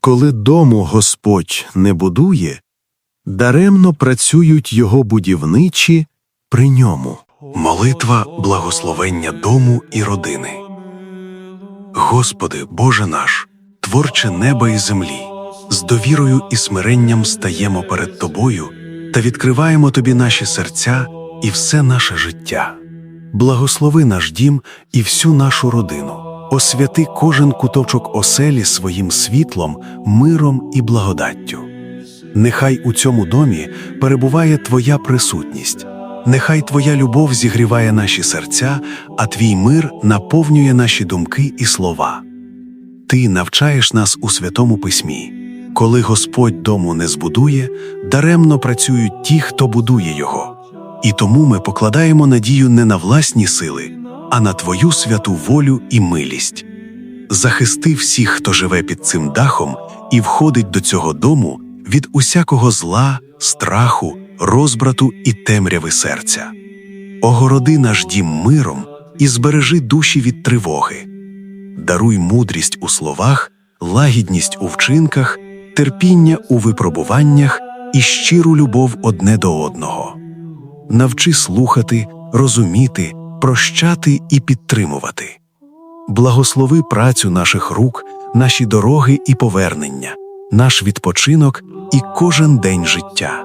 Коли дому Господь не будує, даремно працюють його будівничі при ньому. Молитва благословення дому і родини. Господи, Боже наш, творче неба і землі, з довірою і смиренням стаємо перед Тобою та відкриваємо Тобі наші серця і все наше життя. Благослови наш дім і всю нашу родину, освяти кожен куточок оселі своїм світлом, миром і благодаттю. Нехай у цьому домі перебуває Твоя присутність. Нехай Твоя любов зігріває наші серця, а Твій мир наповнює наші думки і слова. Ти навчаєш нас у Святому Письмі. Коли Господь дому не збудує, даремно працюють ті, хто будує його. І тому ми покладаємо надію не на власні сили, а на Твою святу волю і милість. Захисти всіх, хто живе під цим дахом і входить до цього дому від усякого зла, страху, розбрату і темряви серця. Огороди наш дім миром і збережи душі від тривоги. Даруй мудрість у словах, лагідність у вчинках, терпіння у випробуваннях і щиру любов одне до одного. Навчи слухати, розуміти, прощати і підтримувати. Благослови працю наших рук, наші дороги і повернення, наш відпочинок і кожен день життя.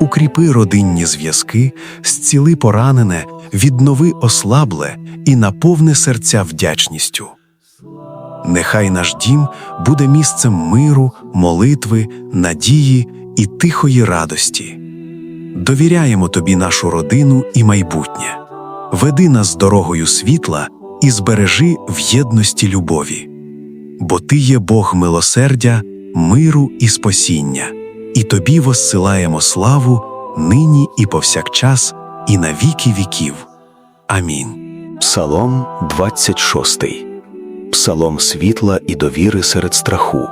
Укріпи родинні зв'язки, зціли поранене, віднови ослабле і наповни серця вдячністю. Нехай наш дім буде місцем миру, молитви, надії і тихої радості. Довіряємо тобі нашу родину і майбутнє. Веди нас дорогою світла і збережи в єдності любові. Бо ти є Бог милосердя, миру і спасіння, і тобі воссилаємо славу нині і повсякчас, і на віки віків. Амінь. Псалом 26. Псалом світла і довіри серед страху.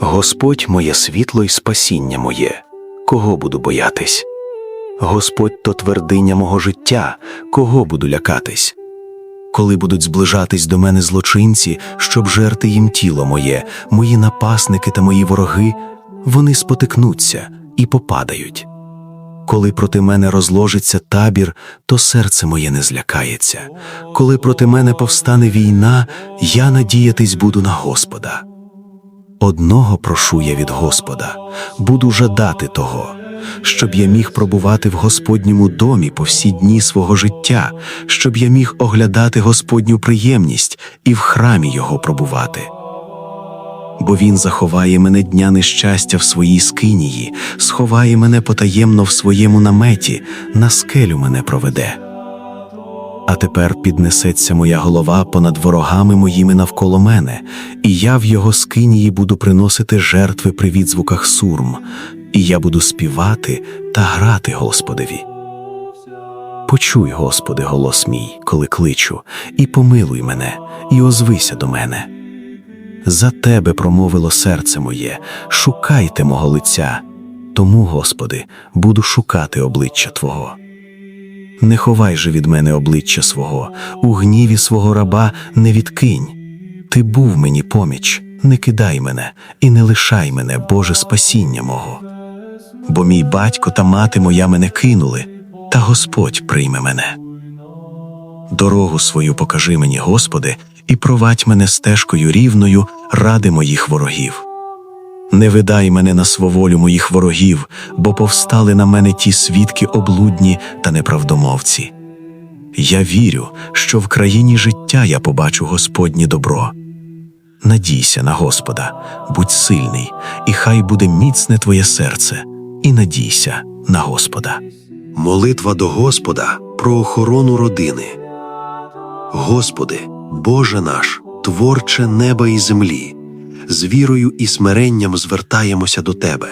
Господь моє світло й спасіння моє, кого буду боятись? Господь то твердиня мого життя, кого буду лякатись? Коли будуть зближатись до мене злочинці, щоб жерти їм тіло моє, мої напасники та мої вороги, вони спотикнуться і попадають. Коли проти мене розложиться табір, то серце моє не злякається. Коли проти мене повстане війна, я надіятись буду на Господа. Одного прошу я від Господа, буду жадати того, щоб я міг пробувати в Господньому домі по всі дні свого життя, щоб я міг оглядати Господню приємність і в храмі Його пробувати бо він заховає мене дня нещастя в своїй скинії, сховає мене потаємно в своєму наметі, на скелю мене проведе. А тепер піднесеться моя голова понад ворогами моїми навколо мене, і я в його скинії буду приносити жертви при відзвуках сурм, і я буду співати та грати Господеві. Почуй, Господи, голос мій, коли кличу, і помилуй мене, і озвися до мене. За тебе промовило серце моє, шукайте мого лиця. Тому, Господи, буду шукати обличчя Твого. Не ховай же від мене обличчя свого, у гніві свого раба не відкинь. Ти був мені поміч, не кидай мене і не лишай мене, Боже спасіння мого. Бо мій батько та мати моя мене кинули, та Господь прийме мене. Дорогу свою покажи мені, Господи, і провадь мене стежкою рівною ради моїх ворогів. Не видай мене на своволю моїх ворогів, бо повстали на мене ті свідки облудні та неправдомовці. Я вірю, що в країні життя я побачу Господнє добро. Надійся на Господа, будь сильний, і хай буде міцне твоє серце, і надійся на Господа. Молитва до Господа про охорону родини. Господи, Боже наш, творче неба і землі, з вірою і смиренням звертаємося до Тебе,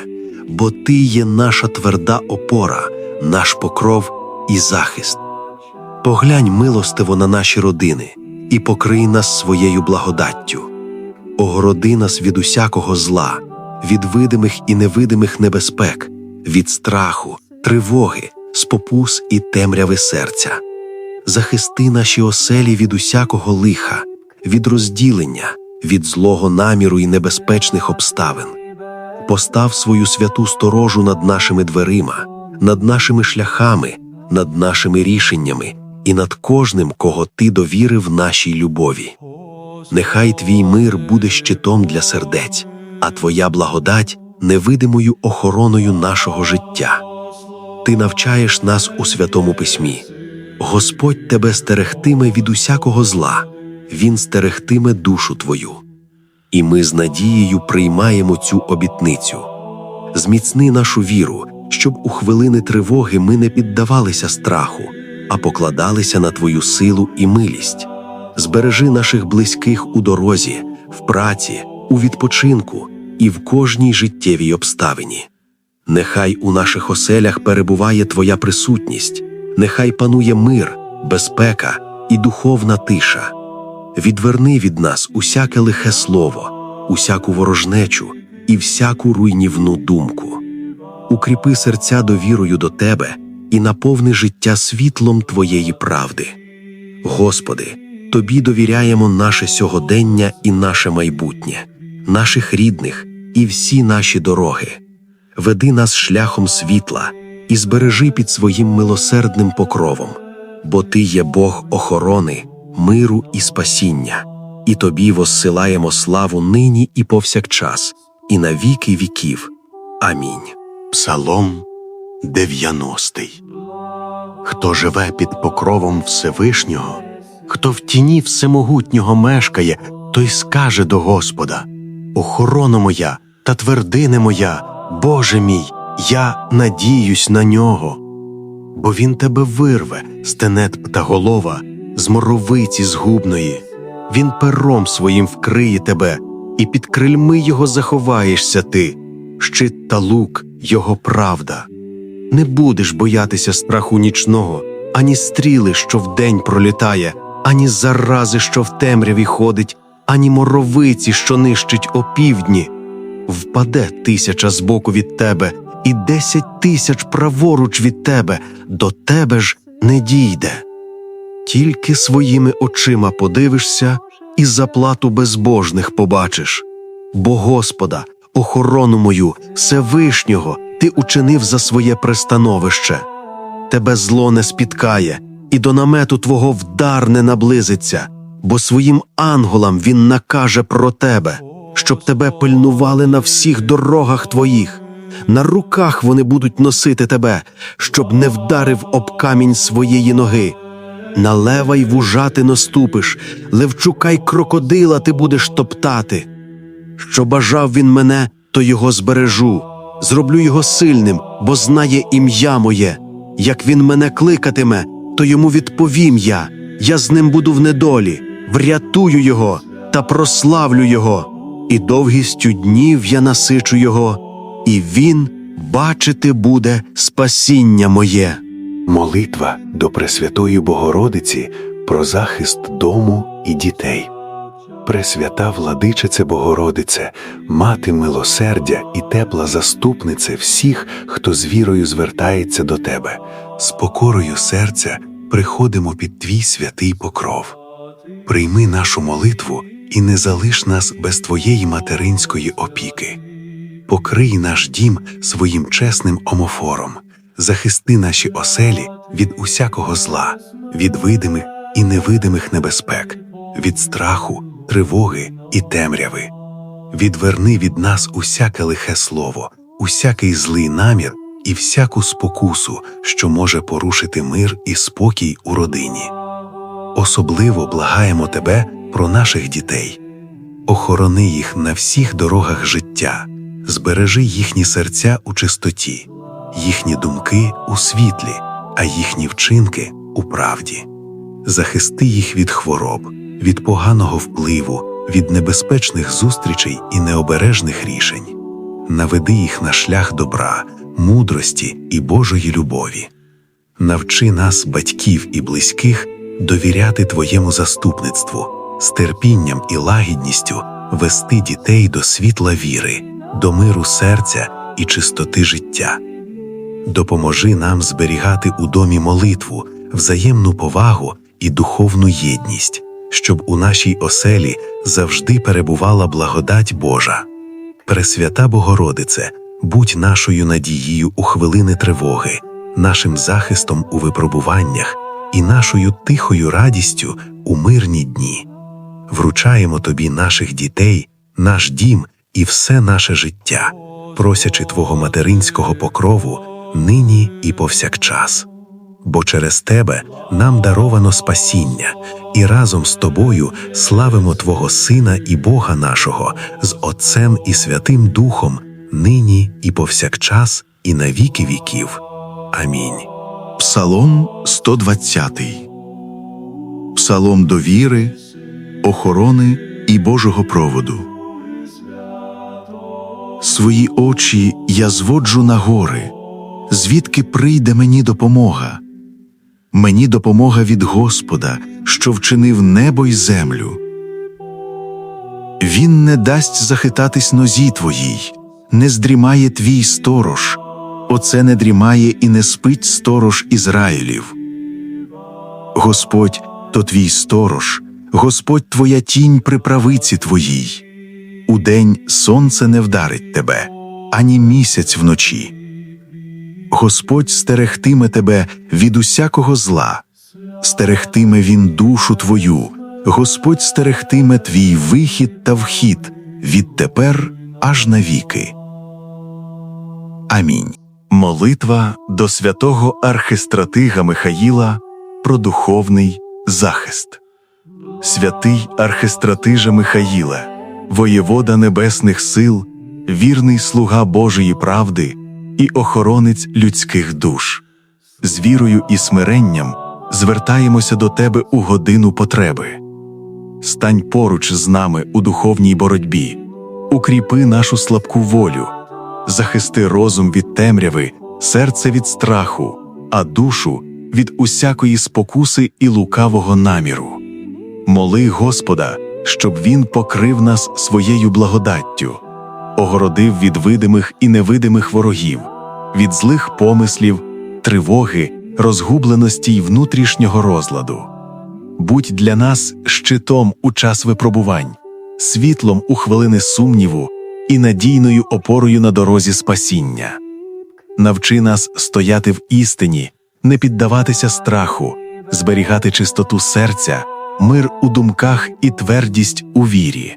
бо Ти є наша тверда опора, наш покров і захист. Поглянь милостиво на наші родини і покрий нас своєю благодаттю. Огороди нас від усякого зла, від видимих і невидимих небезпек, від страху, тривоги, спокус і темряви серця захисти наші оселі від усякого лиха, від розділення, від злого наміру і небезпечних обставин. Постав свою святу сторожу над нашими дверима, над нашими шляхами, над нашими рішеннями і над кожним, кого ти довірив нашій любові. Нехай твій мир буде щитом для сердець, а твоя благодать невидимою охороною нашого життя. Ти навчаєш нас у святому письмі. Господь тебе стерегтиме від усякого зла, Він стерегтиме душу твою. І ми з надією приймаємо цю обітницю. Зміцни нашу віру, щоб у хвилини тривоги ми не піддавалися страху, а покладалися на Твою силу і милість. Збережи наших близьких у дорозі, в праці, у відпочинку і в кожній життєвій обставині. Нехай у наших оселях перебуває Твоя присутність, нехай панує мир, безпека і духовна тиша. Відверни від нас усяке лихе слово, усяку ворожнечу і всяку руйнівну думку. Укріпи серця довірою до Тебе і наповни життя світлом Твоєї правди. Господи, Тобі довіряємо наше сьогодення і наше майбутнє, наших рідних і всі наші дороги. Веди нас шляхом світла і збережи під своїм милосердним покровом, бо Ти є Бог охорони, миру і спасіння, і Тобі воссилаємо славу нині і повсякчас, і на віки віків. Амінь. Псалом 90 Хто живе під покровом Всевишнього, хто в тіні всемогутнього мешкає, той скаже до Господа: Охорона моя та твердине моя, Боже мій, я надіюсь на нього. Бо він тебе вирве, стенет птаголова, з моровиці згубної, він пером своїм вкриє тебе, і під крильми його заховаєшся ти, щит та лук його правда. Не будеш боятися страху нічного, ані стріли, що вдень пролітає, ані зарази, що в темряві ходить, ані моровиці, що нищить опівдні. Впаде тисяча збоку від тебе, і десять тисяч праворуч від тебе, до тебе ж не дійде. Тільки своїми очима подивишся і заплату безбожних побачиш. Бо Господа, охорону мою, Всевишнього, ти учинив за своє пристановище. Тебе зло не спіткає, і до намету твого вдар не наблизиться, бо своїм анголам він накаже про тебе, щоб тебе пильнували на всіх дорогах твоїх. На руках вони будуть носити тебе, щоб не вдарив об камінь своєї ноги. На лева й вужа ти наступиш, левчука й крокодила ти будеш топтати. Що бажав він мене, то його збережу, зроблю його сильним, бо знає ім'я моє. Як він мене кликатиме, то йому відповім я. Я з ним буду в недолі, врятую його та прославлю його, і довгістю днів я насичу його, і він бачити буде спасіння моє. Молитва до Пресвятої Богородиці про захист дому і дітей. Пресвята владичице Богородице, мати милосердя і тепла заступнице всіх, хто з вірою звертається до тебе. З покорою серця приходимо під твій святий покров. Прийми нашу молитву і не залиш нас без твоєї материнської опіки. Покрий наш дім своїм чесним омофором, захисти наші оселі від усякого зла, від видимих і невидимих небезпек, від страху, тривоги і темряви. Відверни від нас усяке лихе слово, усякий злий намір і всяку спокусу, що може порушити мир і спокій у родині. Особливо благаємо тебе про наших дітей. Охорони їх на всіх дорогах життя, збережи їхні серця у чистоті, їхні думки у світлі, а їхні вчинки у правді. Захисти їх від хвороб, від поганого впливу, від небезпечних зустрічей і необережних рішень. Наведи їх на шлях добра, мудрості і Божої любові. Навчи нас, батьків і близьких, довіряти Твоєму заступництву, з терпінням і лагідністю вести дітей до світла віри, до миру серця і чистоти життя. Допоможи нам зберігати у домі молитву, взаємну повагу і духовну єдність, щоб у нашій оселі завжди перебувала благодать Божа. Пресвята Богородице, будь нашою надією у хвилини тривоги, нашим захистом у випробуваннях і нашою тихою радістю у мирні дні. Вручаємо тобі наших дітей, наш дім і все наше життя, просячи Твого материнського покрову нині і повсякчас. Бо через тебе нам даровано спасіння, і разом з тобою славимо Твого Сина і Бога нашого з Отцем і Святим Духом, нині і повсякчас, і на віки віків. Амінь. Псалом 120. Псалом довіри, охорони і Божого проводу. Свої очі я зводжу на гори, звідки прийде мені допомога. Мені допомога від Господа, що вчинив небо й землю. Він не дасть захитатись нозі твоїй, не здрімає твій сторож, оце не дрімає і не спить сторож Ізраїлів. Господь то твій сторож, Господь твоя тінь при правиці твоїй. Удень сонце не вдарить тебе, ані місяць вночі. Господь стерегтиме тебе від усякого зла, стерегтиме він душу твою, Господь стерегтиме твій вихід та вхід відтепер аж навіки. Амінь. Молитва до святого архистратига Михаїла про духовний захист. Святий архистратиже Михаїле, воєвода небесних сил, вірний слуга Божої правди і охоронець людських душ. З вірою і смиренням звертаємося до тебе у годину потреби. Стань поруч з нами у духовній боротьбі, укріпи нашу слабку волю, захисти розум від темряви, серце від страху, а душу від усякої спокуси і лукавого наміру. Моли Господа, щоб Він покрив нас своєю благодаттю, огородив від видимих і невидимих ворогів, від злих помислів, тривоги, розгубленості й внутрішнього розладу. Будь для нас щитом у час випробувань, світлом у хвилини сумніву і надійною опорою на дорозі спасіння. Навчи нас стояти в істині, не піддаватися страху, зберігати чистоту серця, мир у думках і твердість у вірі.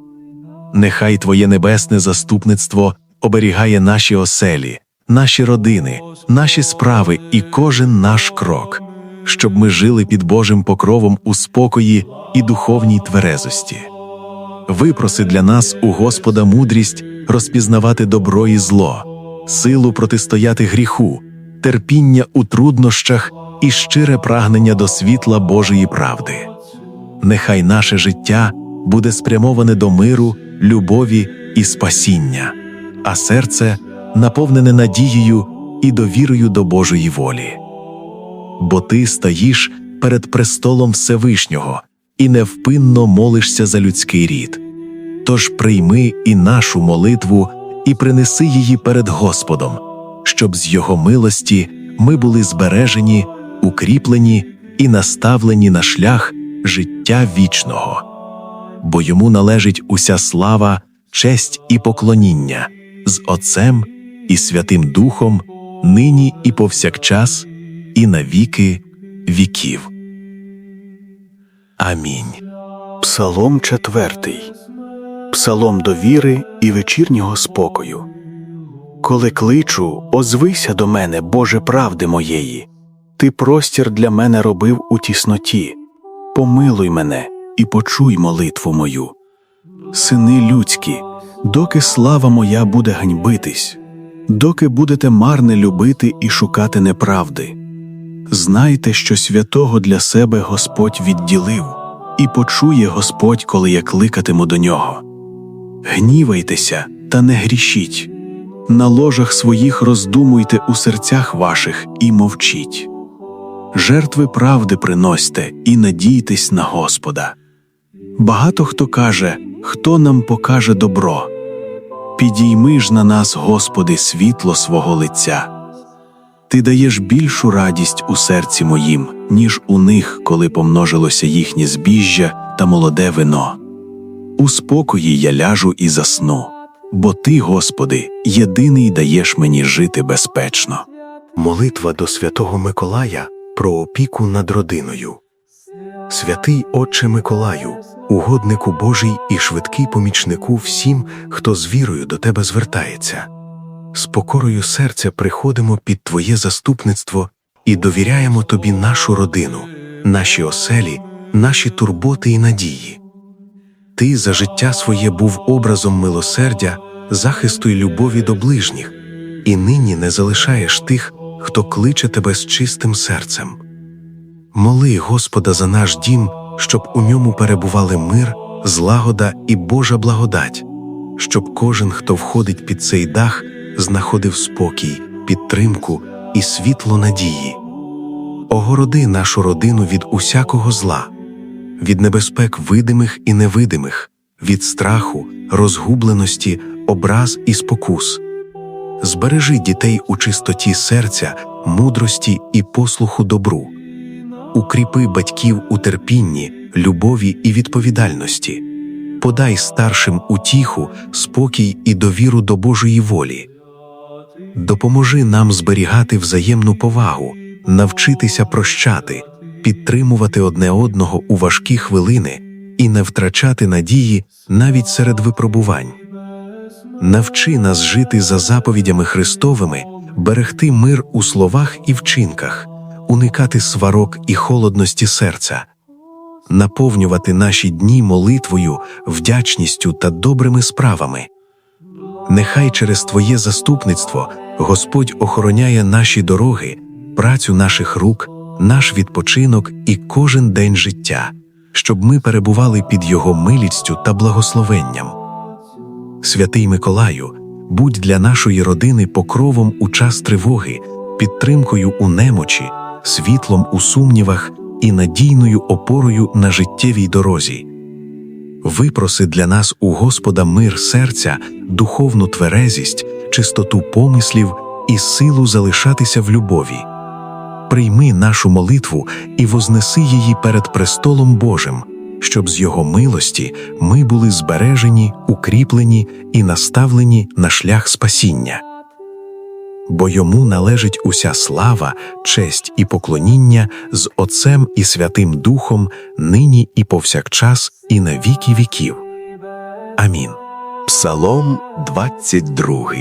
Нехай Твоє небесне заступництво оберігає наші оселі, наші родини, наші справи і кожен наш крок, щоб ми жили під Божим покровом у спокої і духовній тверезості. Випроси для нас у Господа мудрість розпізнавати добро і зло, силу протистояти гріху, терпіння у труднощах і щире прагнення до світла Божої правди. Нехай наше життя буде спрямоване до миру, любові і спасіння, а серце наповнене надією і довірою до Божої волі. Бо ти стоїш перед престолом Всевишнього і невпинно молишся за людський рід. Тож прийми і нашу молитву і принеси її перед Господом, щоб з Його милості ми були збережені, укріплені і наставлені на шлях життя вічного. Бо йому належить уся слава, честь і поклоніння з Отцем і Святим Духом, нині і повсякчас, і на віки віків. Амінь. Псалом четвертий. Псалом довіри і вечірнього спокою. Коли кличу, озвися до мене, Боже правди моєї. Ти простір для мене робив у тісноті. Помилуй мене і почуй молитву мою. Сини людські, доки слава моя буде ганьбитись, доки будете марне любити і шукати неправди. Знайте, що святого для себе Господь відділив, і почує Господь, коли я кликатиму до нього. Гнівайтеся та не грішіть, на ложах своїх роздумуйте у серцях ваших і мовчіть. Жертви правди приносьте і надійтесь на Господа. Багато хто каже, хто нам покаже добро. Підійми ж на нас, Господи, світло свого лиця. Ти даєш більшу радість у серці моїм, ніж у них, коли помножилося їхнє збіжжя та молоде вино. У спокої я ляжу і засну, бо ти, Господи, єдиний даєш мені жити безпечно. Молитва до святого Миколая про опіку над родиною. Святий Отче Миколаю, угоднику Божий і швидкий помічнику всім, хто з вірою до тебе звертається. З покорою серця приходимо під Твоє заступництво і довіряємо Тобі нашу родину, наші оселі, наші турботи і надії. Ти за життя своє був образом милосердя, захисту й любові до ближніх, і нині не залишаєш тих, хто кличе тебе з чистим серцем. Моли Господа за наш дім, щоб у ньому перебували мир, злагода і Божа благодать, щоб кожен, хто входить під цей дах, знаходив спокій, підтримку і світло надії. Огороди нашу родину від усякого зла, від небезпек видимих і невидимих, від страху, розгубленості, образ і спокус. Збережи дітей у чистоті серця, мудрості і послуху добру. Укріпи батьків у терпінні, любові і відповідальності. Подай старшим утіху, спокій і довіру до Божої волі. Допоможи нам зберігати взаємну повагу, навчитися прощати, підтримувати одне одного у важкі хвилини і не втрачати надії навіть серед випробувань. Навчи нас жити за заповідями Христовими, берегти мир у словах і вчинках, уникати сварок і холодності серця, наповнювати наші дні молитвою, вдячністю та добрими справами. Нехай через Твоє заступництво Господь охороняє наші дороги, працю наших рук, наш відпочинок і кожен день життя, щоб ми перебували під Його милістю та благословенням. Святий Миколаю, будь для нашої родини покровом у час тривоги, підтримкою у немочі, світлом у сумнівах і надійною опорою на життєвій дорозі. Випроси для нас у Господа мир серця, духовну тверезість, чистоту помислів і силу залишатися в любові. Прийми нашу молитву і вознеси її перед престолом Божим, щоб з Його милості ми були збережені, укріплені і наставлені на шлях спасіння. Бо йому належить уся слава, честь і поклоніння з Отцем і Святим Духом, нині і повсякчас, і на віки віків. Амін. Псалом 22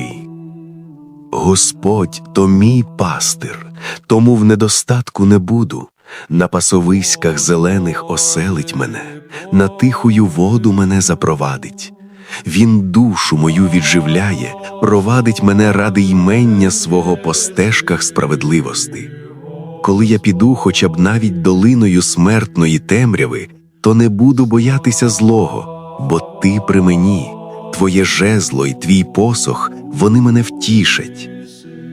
Господь то мій пастир, тому в недостатку не буду. На пасовиськах зелених оселить мене, на тихую воду мене запровадить. Він душу мою відживляє, провадить мене ради ймення свого по стежках справедливости. Коли я піду хоча б навіть долиною смертної темряви, то не буду боятися злого, бо ти при мені, твоє жезло і твій посох, вони мене втішать.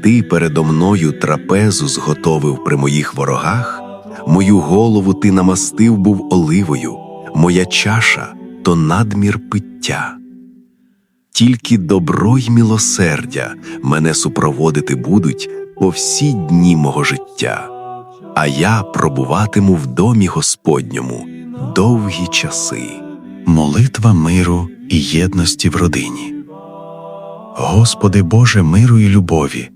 Ти передо мною трапезу зготовив при моїх ворогах, мою голову ти намастив був оливою, моя чаша то надмір пиття. Тільки добро й милосердя мене супроводити будуть по всі дні мого життя, а я пробуватиму в домі Господньому довгі часи. Молитва миру і єдності в родині. Господи Боже миру і любові,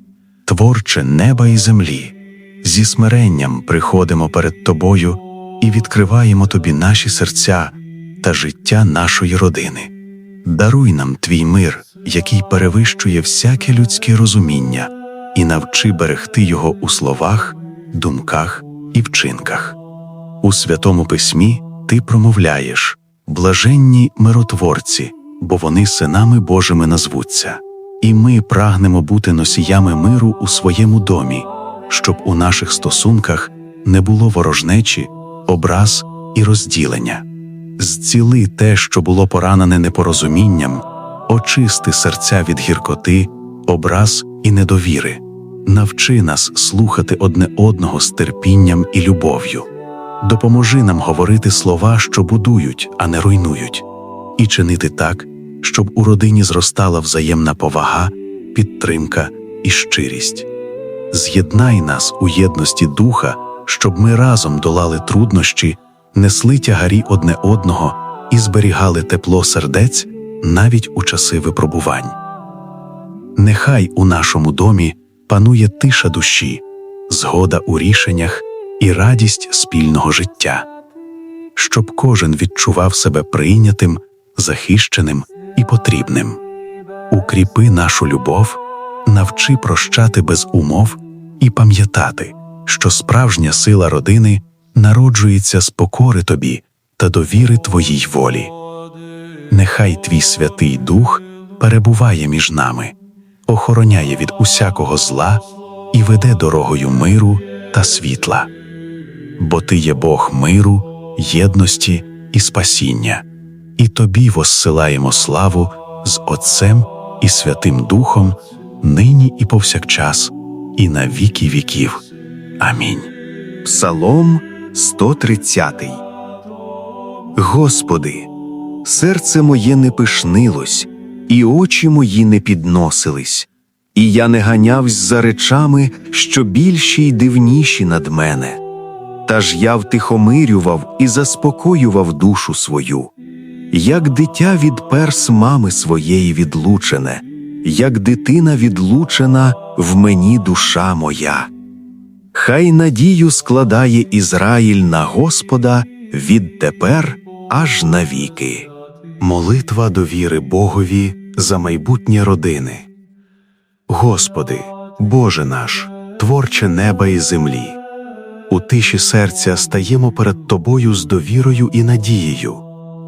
творче неба і землі, зі смиренням приходимо перед Тобою і відкриваємо Тобі наші серця та життя нашої родини. Даруй нам твій мир, який перевищує всяке людське розуміння, і навчи берегти його у словах, думках і вчинках. У святому письмі ти промовляєш блаженні миротворці, бо вони синами Божими назвуться, і ми прагнемо бути носіями миру у своєму домі, щоб у наших стосунках не було ворожнечі, образ і розділення. Зціли те, що було поранене непорозумінням, очисти серця від гіркоти, образ і недовіри, навчи нас слухати одне одного з терпінням і любов'ю. Допоможи нам говорити слова, що будують, а не руйнують, і чинити так, щоб у родині зростала взаємна повага, підтримка і щирість. З'єднай нас у єдності духа, щоб ми разом долали труднощі несли тягарі одне одного і зберігали тепло сердець навіть у часи випробувань. Нехай у нашому домі панує тиша душі, згода у рішеннях і радість спільного життя, щоб кожен відчував себе прийнятим, захищеним і потрібним. Укріпи нашу любов, навчи прощати без умов і пам'ятати, що справжня сила родини народжується з покори тобі та довіри твоїй волі. Нехай твій Святий Дух перебуває між нами, охороняє від усякого зла і веде дорогою миру та світла. Бо ти є Бог миру, єдності і спасіння, і тобі воссилаємо славу з Отцем і Святим Духом, нині і повсякчас, і на віки віків. Амінь. Псалом 130 Господи, серце моє не пишнилось, і очі мої не підносились, і я не ганявсь за речами, що більші й дивніші над мене. Та ж я втихомирював і заспокоював душу свою, як дитя від перс мами своєї відлучене, як дитина відлучена в мені душа моя. Хай надію складає Ізраїль на Господа відтепер аж навіки. Молитва довіри Богові за майбутнє родини. Господи, Боже наш, творче неба і землі, у тиші серця стаємо перед Тобою з довірою і надією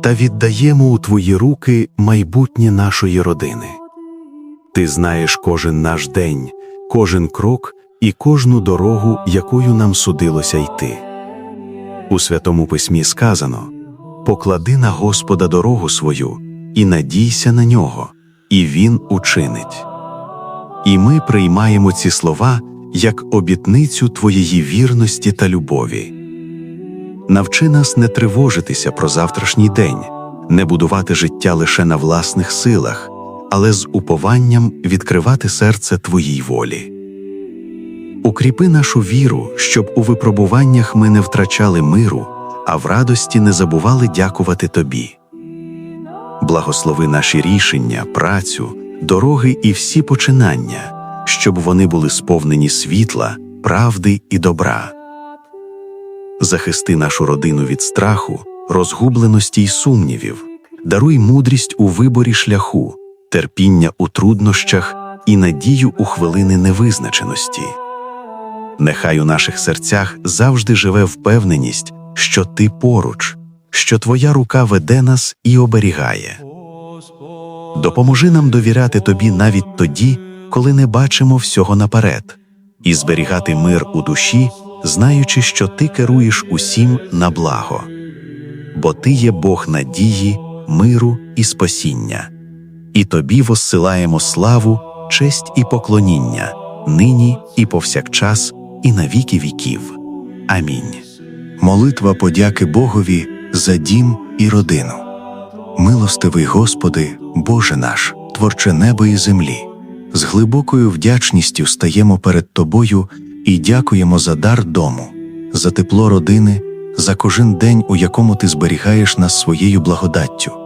та віддаємо у Твої руки майбутнє нашої родини. Ти знаєш кожен наш день, кожен крок і кожну дорогу, якою нам судилося йти. У Святому Письмі сказано поклади на Господа дорогу свою і надійся на нього, і Він учинить. І ми приймаємо ці слова як обітницю Твоєї вірності та любові. Навчи нас не тривожитися про завтрашній день, не будувати життя лише на власних силах, але з упованням відкривати серце Твоїй волі. Укріпи нашу віру, щоб у випробуваннях ми не втрачали миру, а в радості не забували дякувати Тобі. Благослови наші рішення, працю, дороги і всі починання, щоб вони були сповнені світла, правди і добра. Захисти нашу родину від страху, розгубленості й сумнівів, даруй мудрість у виборі шляху, терпіння у труднощах і надію у хвилини невизначеності. Нехай у наших серцях завжди живе впевненість, що ти поруч, що твоя рука веде нас і оберігає. Допоможи нам довіряти тобі навіть тоді, коли не бачимо всього наперед, і зберігати мир у душі, знаючи, що ти керуєш усім на благо, бо ти є Бог надії, миру і спасіння, і тобі воссилаємо славу, честь і поклоніння, нині і повсякчас, і на віки віків. Амінь. Молитва подяки Богові за дім і родину. Милостивий Господи, Боже наш, творче неба і землі, з глибокою вдячністю стаємо перед Тобою і дякуємо за дар дому, за тепло родини, за кожен день, у якому Ти зберігаєш нас своєю благодаттю.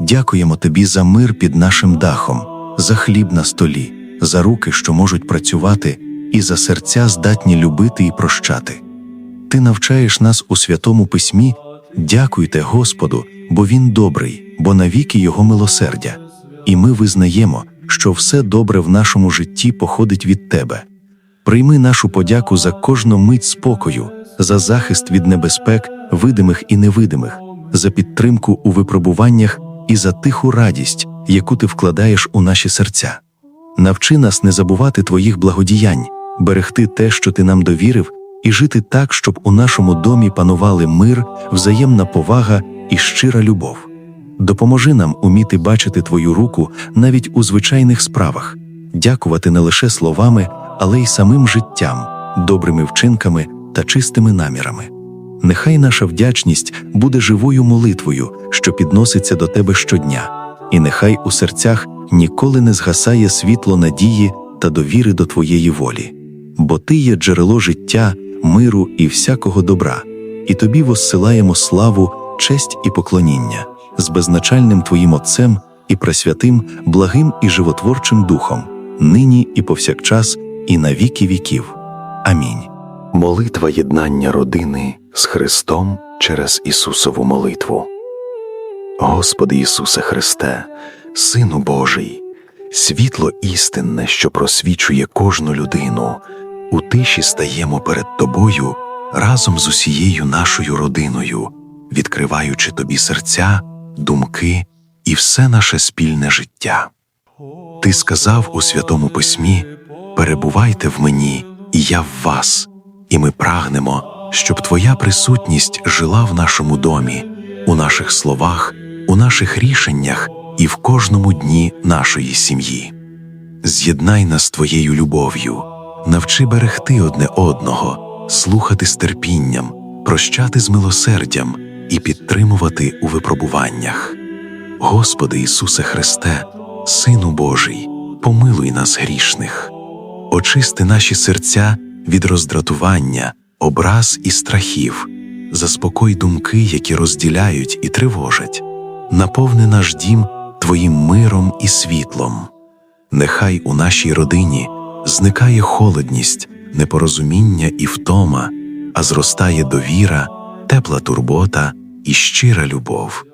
Дякуємо Тобі за мир під нашим дахом, за хліб на столі, за руки, що можуть працювати, і за серця здатні любити і прощати. Ти навчаєш нас у святому письмі, дякуйте Господу, бо Він добрий, бо навіки Його милосердя, і ми визнаємо, що все добре в нашому житті походить від Тебе. Прийми нашу подяку за кожну мить спокою, за захист від небезпек, видимих і невидимих, за підтримку у випробуваннях і за тиху радість, яку ти вкладаєш у наші серця. Навчи нас не забувати Твоїх благодіянь, берегти те, що Ти нам довірив, і жити так, щоб у нашому домі панували мир, взаємна повага і щира любов. Допоможи нам уміти бачити Твою руку навіть у звичайних справах, дякувати не лише словами, але й самим життям, добрими вчинками та чистими намірами. Нехай наша вдячність буде живою молитвою, що підноситься до Тебе щодня, і нехай у серцях ніколи не згасає світло надії та довіри до Твоєї волі, бо Ти є джерело життя, миру і всякого добра, і тобі воссилаємо славу, честь і поклоніння з безначальним Твоїм Отцем і пресвятим, благим і животворчим Духом, нині і повсякчас, і на віки віків. Амінь. Молитва єднання родини з Христом через Ісусову молитву. Господи Ісусе Христе, Сину Божий, світло істинне, що просвічує кожну людину, у тиші стаємо перед Тобою разом з усією нашою родиною, відкриваючи Тобі серця, думки і все наше спільне життя. Ти сказав у Святому Письмі: перебувайте в мені, і я в вас, і ми прагнемо, щоб Твоя присутність жила в нашому домі, у наших словах, у наших рішеннях і в кожному дні нашої сім'ї. З'єднай нас Твоєю любов'ю, навчи берегти одне одного, слухати з терпінням, прощати з милосердям і підтримувати у випробуваннях. Господи Ісусе Христе, Сину Божий, помилуй нас грішних, очисти наші серця від роздратування, образ і страхів, заспокой думки, які розділяють і тривожать, наповни наш дім Твоїм миром і світлом. Нехай у нашій родині зникає холодність, непорозуміння і втома, а зростає довіра, тепла турбота і щира любов.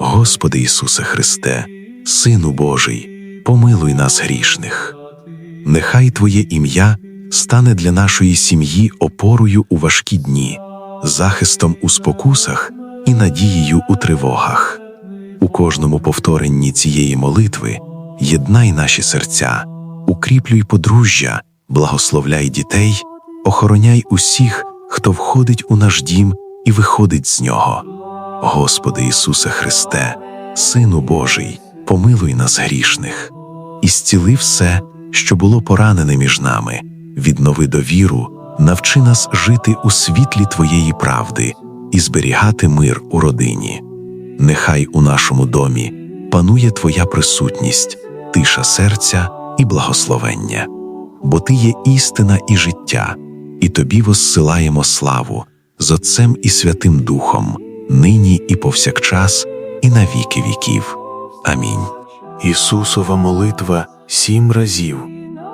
Господи Ісусе Христе, Сину Божий, помилуй нас грішних. Нехай Твоє ім'я стане для нашої сім'ї опорою у важкі дні, захистом у спокусах і надією у тривогах. У кожному повторенні цієї молитви єднай наші серця, укріплюй подружжя, благословляй дітей, охороняй усіх, хто входить у наш дім і виходить з нього. Господи Ісусе Христе, Сину Божий, помилуй нас грішних, і зціли все, що було поранене між нами, віднови довіру, навчи нас жити у світлі Твоєї правди і зберігати мир у родині. Нехай у нашому домі панує Твоя присутність, тиша серця і благословення, бо Ти є істина і життя, і Тобі воссилаємо славу з Отцем і Святим Духом, нині і повсякчас, і на віки віків. Амінь. Ісусова молитва сім разів.